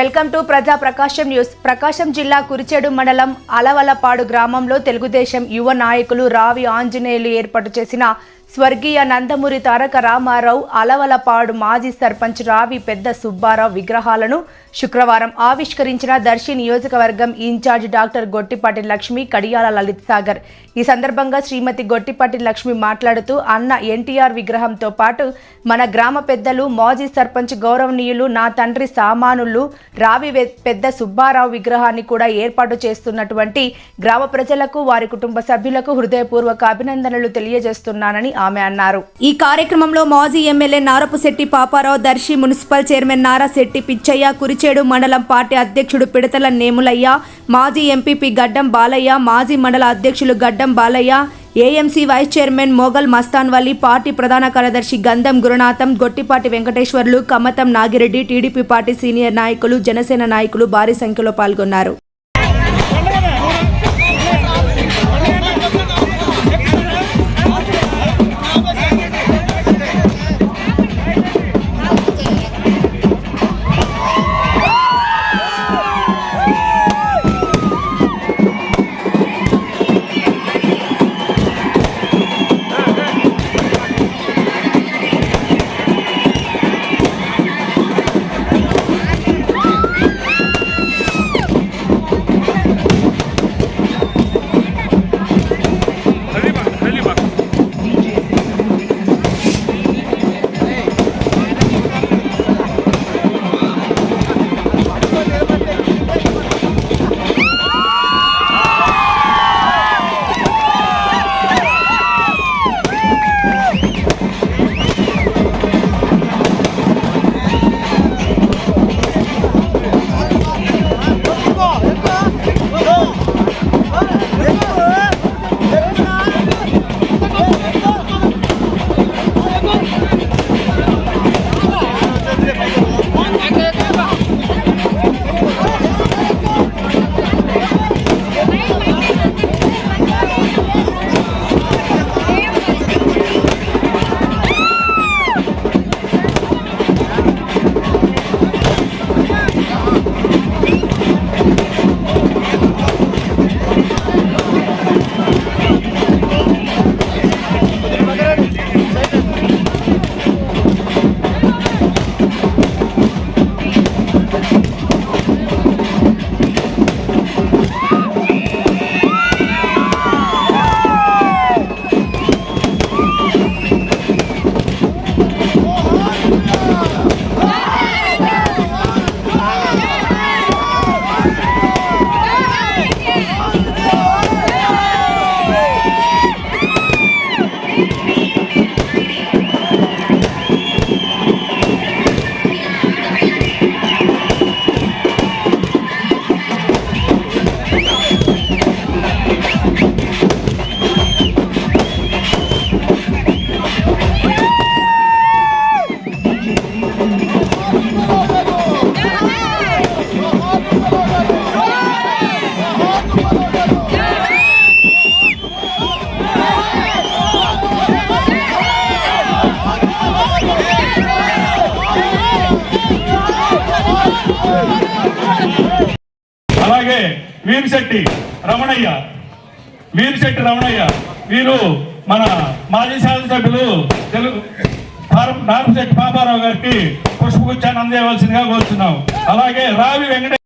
Welcome to ప్రజా ప్రకాశం news. ప్రకాశం జిల్లా కురిచేడు మండలం అలవలపాడు గ్రామంలో తెలుగుదేశం యువ నాయకులు రావి ఆంజనేయులు ఏర్పాటు చేసిన స్వర్గీయ నందమూరి తారక రామారావు అలవలపాడు మాజీ సర్పంచ్ రావి పెద్ద సుబ్బారావు విగ్రహాలను శుక్రవారం ఆవిష్కరించిన దర్శి నియోజకవర్గం ఇన్ఛార్జ్ డాక్టర్ గొట్టిపాటి లక్ష్మి కడియాల లలిత్ సాగర్. ఈ సందర్భంగా శ్రీమతి గొట్టిపాటి లక్ష్మి మాట్లాడుతూ అన్న ఎన్టీఆర్ విగ్రహంతో పాటు మన గ్రామ పెద్దలు మాజీ సర్పంచ్ గౌరవనీయులు నా తండ్రి సామానులు రావి పెద్ద సుబ్బారావు విగ్రహాన్ని కూడా ఏర్పాటు చేస్తున్నటువంటి గ్రామ ప్రజలకు వారి కుటుంబ సభ్యులకు హృదయపూర్వక అభినందనలు తెలియజేస్తున్నానని ఆమె అన్నారు. ఈ కార్యక్రమంలో మాజీ MLA Narapusetti Paparao Darsi municipal chairman Narasetti Pitchaiah Kurichedu మండలం పార్టీ అధ్యక్షుడు పిడతల నేములయ్య మాజీ ఎంపీపీ గడ్డం బాలయ్య మాజీ మండల అధ్యక్షులు Gaddam Balaiah AMC vice chairman Mogal Mastan Valli party ప్రధాన కార్యదర్శి Gandham Gurunatham Gottipati Venkateswarlu Kammatham Nagireddy TDP party senior నాయకులు జనసేన నాయకులు భారీ సంఖ్యలో పాల్గొన్నారు. అలాగే వీరిశెట్టి రమణయ్య. వీరిశెట్టి రమణయ్య. వీరు మన మాజీ శాసనసభ్యులు తెలుగు నారపశెట్టి పాపారావు గారికి పుష్పగుచ్చాన్ని అందజేయవలసిందిగా కోరుతున్నాం అలాగే రావి వెంకట